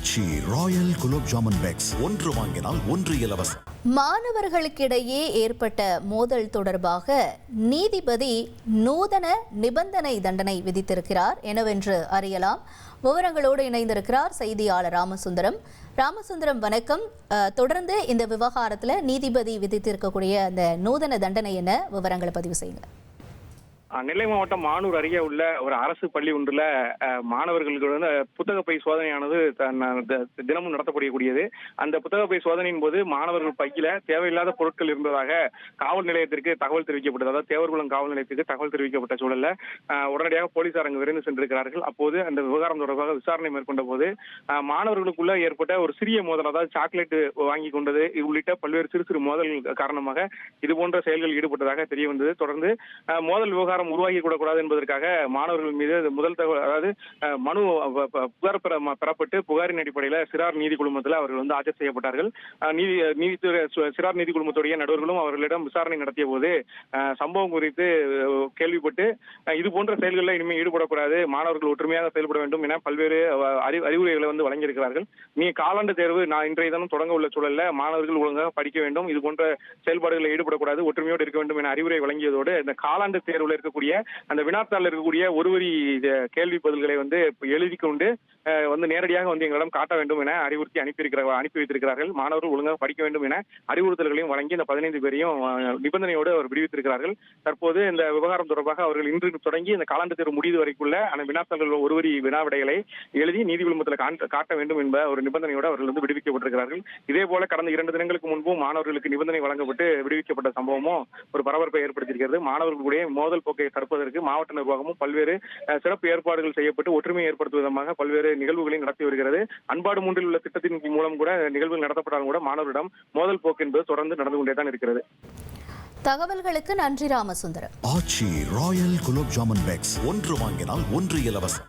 ஆச்சி royal gulab jamun packs ஒன்று வாங்கினால் ஒன்று இலவசம். மாணவர்களுக்கிடையே ஏற்பட்ட மோதல் தொடர்பாக நீதிபதி நூதன நிபந்தனை தண்டனை விதித்திருக்கிறார் எனவென்று அறியலாம். விவரங்களோடு இணைந்திருக்கிறார் செய்தியாளர் ராமசுந்தரம். ராமசுந்தரம் வணக்கம். தொடர்ந்து இந்த விவகாரத்தில் நீதிபதி விதித்திருக்கக்கூடிய அந்த நூதன தண்டனை என்ன? விவரங்களை பதிவு செய்யுங்க. நெல்லை மாவட்டம் மானூர் அருகே உள்ள ஒரு அரசு பள்ளி ஒன்றுல மாணவர்களுக்கு வந்து புத்தக பை சோதனையானது தினமும் நடத்தப்படக்கூடியது அந்த புத்தக பை சோதனையின் போது மாணவர்கள் பையில தேவையில்லாத பொருட்கள் இருந்ததாக காவல் நிலையத்திற்கு தகவல் தெரிவிக்கப்பட்டது. அதாவது தேவர்குளம் காவல் நிலையத்திற்கு தகவல் தெரிவிக்கப்பட்ட சூழல்ல உடனடியாக போலீசார் அங்கு விரைந்து சென்றிருக்கிறார்கள். அப்போது அந்த விவகாரம் தொடர்பாக விசாரணை மேற்கொண்ட போது மாணவர்களுக்குள்ள ஏற்பட்ட ஒரு சிறிய மோதல் அதாவது சாக்லேட் வாங்கி கொண்டது உள்ளிட்ட பல்வேறு சிறு சிறு மோதல்கள் காரணமாக இது போன்ற செயல்கள் ஈடுபட்டதாக தெரிய வந்தது. தொடர்ந்து மோதல் விவகாரம் உருவாகி கூடாது என்பதற்காக மாணவர்கள் மீது முதல் தகவல் அதாவது மனு புகார் பெற பெறப்பட்டு புகாரின் அடிப்படையில் சிறார் நீதி குழுமத்தில் அவர்கள் வந்து ஆஜர் செய்யப்பட்டார்கள். நீதி நீதித்துறை சிறார் நீதி குழுமத்துடைய நடுவர்களும் அவர்களிடம் விசாரணை நடத்திய போது சம்பவம் குறித்து கேள்விப்பட்டு இது போன்ற செயல்களில் இனிமேல் ஈடுபடக்கூடாது மாணவர்கள் ஒற்றுமையாக செயல்பட வேண்டும் என பல்வேறு அறிவுரைகளை வந்து வழங்கியிருக்கிறார்கள். நீ காலாண்டு தேர்வு நான் இன்றைய தினம் தொடங்க உள்ள சூழல்ல மாணவர்கள் ஒழுங்காக படிக்க வேண்டும் இது போன்ற செயல்பாடுகளில் ஈடுபடக்கூடாது ஒற்றுமையோடு இருக்க வேண்டும் என அறிவுரை வழங்கியதோடு இந்த காலாண்டு தேர்வில் இருக்கக்கூடிய அந்த வினாத்தாள் இருக்கக்கூடிய ஒருவரி வரி கேள்வி பதில்களை வந்து எழுதி கொண்டு வந்து நேரடியாக வந்து எங்களிடம் காட்ட வேண்டும் என அறிவுறுத்தி அனுப்பியிருக்கிற அனுப்பி வைத்திருக்கிறார்கள். மாணவர்கள் ஒழுங்காக படிக்க வேண்டும் என அறிவுறுத்தல்களையும் வழங்கி இந்த பதினைந்து பேரையும் நிபந்தனையோடு அவர் விடுவித்திருக்கிறார்கள். தற்போது இந்த விவகாரம் தொடர்பாக அவர்கள் இன்று தொடங்கி இந்த காலாண்டு தேர்வு முடிவு வரைக்குள்ள அந்த வினாத்தாள்கள் வினா வினாவிடைகளை எழுதி நீதி குழுமத்தில் காட்ட வேண்டும் என்ப ஒரு நிபந்தனையோடு அவர்கள் வந்து விடுவிக்கப்பட்டிருக்கிறார்கள். இதே போல கடந்த இரண்டு தினங்களுக்கு முன்பும் மாணவர்களுக்கு நிபந்தனை வழங்கப்பட்டு விடுவிக்கப்பட்ட சம்பவமும் ஒரு பரபரப்பை ஏற்படுத்தியிருக்கிறது. மாணவர்களுடைய மோதல் போக்கை தடுப்பதற்கு மாவட்ட நிர்வாகமும் பல்வேறு சிறப்பு ஏற்பாடுகள் செய்யப்பட்டு ஒற்றுமையை ஏற்படுத்தும் விதமாக பல்வேறு நிகழ்வுகளை நடத்தி வருகிறது. அன்பாடு மூன்றில் உள்ள திட்டத்தின் மூலம் கூட நிகழ்வுகள் நடத்தப்பட்டாலும் கூட மாணவரிடம் மோதல் போக்கு என்பது தொடர்ந்து நடந்து கொண்டே தான் இருக்கிறது. தகவல்களுக்கு நன்றி Ramasundaram. Aachi royal gulab jamun packs. ஒன்று வாங்கினால் ஒன்று இலவசம்.